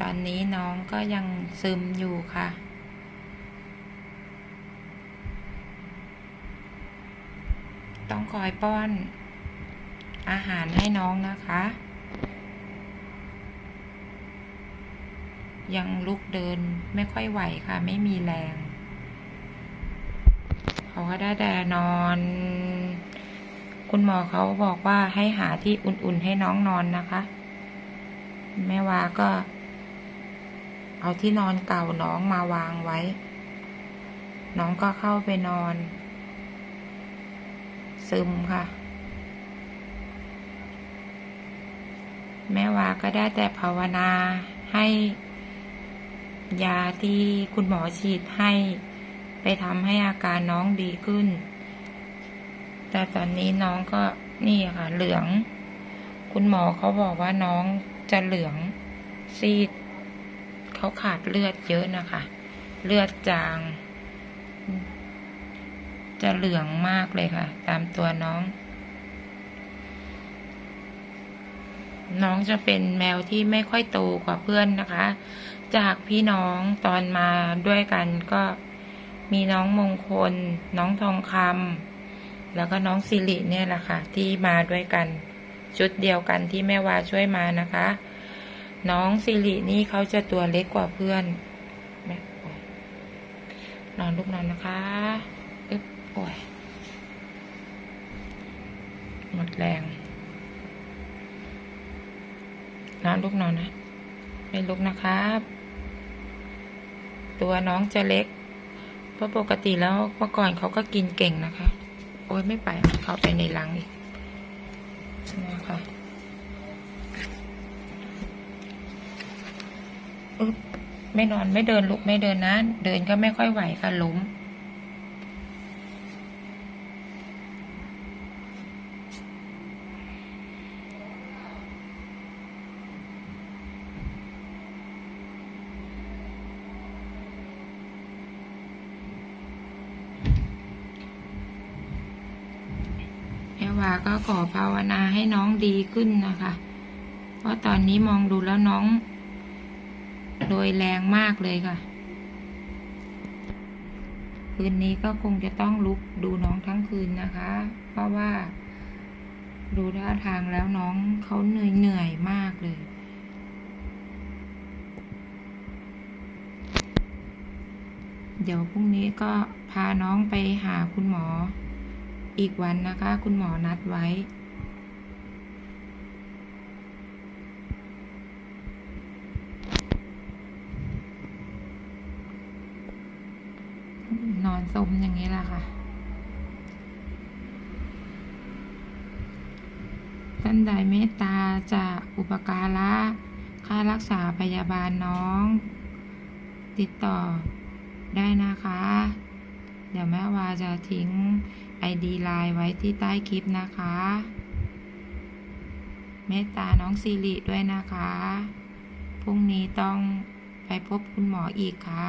ตอนนี้น้องก็ยังซึมอยู่ค่ะ ต้องคอยป้อนอาหารให้น้องนะคะ ยังลุกเดินไม่ค่อยไหวค่ะ ไม่มีแรงเขาก็ได้แต่นอน คุณหมอเขาบอกว่าให้หาที่อุ่นๆให้น้องนอนนะคะ แม่วาก็ เอาที่นอนเก่าน้องมาวางไว้ น้องก็เข้าไปนอน ซึมค่ะ แม่วาก็ได้แต่ภาวนาให้ ยาที่คุณหมอฉีดให้ ไปทำให้อาการน้องดีขึ้น แต่ตอนนี้น้องก็นี่ค่ะเหลือง คุณหมอเขาบอกว่าน้องจะเหลืองซีด เขาขาดเลือดเยอะนะคะ เลือดจาง จะเหลืองมากเลยค่ะ ตามตัวน้อง น้องจะเป็นแมวที่ไม่ค่อยโตกว่าเพื่อนนะคะ จากพี่น้องตอนมาด้วยกันก็มีน้องมงคล น้องทองคำแล้วก็น้องสิริเนี่ยแหละค่ะ ที่มาด้วยกัน ชุดเดียวกันที่แม่วาช่วยมานะคะ น้องสิรินี่เขาจะตัวเล็กกว่าเพื่อนแม่ยนอนลูกนอนนะคะอึ๊บโอ้ยหมดแรง นอนลูกนอนนะ ไม่ลุกนะครับ ตัวน้องจะเล็ก เพราะปกติแล้วเมื่อก่อนเขาก็กินเก่งนะคะ โอ้ยไม่ไปเขาไปในรังอีกนะคะึ๊บไม่นอนไม่เดินลุกไม่เดินนะ เดินก็ไม่ค่อยไหวค่ะล้มแอวาก็ขอภาวนาให้น้องดีขึ้นนะคะ เพราะตอนนี้มองดูแล้วน้อง โดยแรงมากเลยค่ะ คืนนี้ก็คงจะต้องลุกดูน้องทั้งคืนนะคะ เพราะว่า ดูท่าทางแล้วน้องเขาเหนื่อยเหนื่อยมากเลย เดี๋ยวพรุ่งนี้ก็พาน้องไปหาคุณหมออีกวันนะคะ คุณหมอนัดไว้ นอนสมอย่างนี้แหละค่ะ ท่านใดเมตตาจะอุปการะค่ารักษาพยาบาลน้อง ติดต่อได้นะคะ เดี๋ยวแม่วาจะทิ้ง ID ไลน์ไว้ที่ใต้คลิปนะคะ เมตตาน้องสิริด้วยนะคะ พรุ่งนี้ต้องไปพบคุณหมออีกค่ะ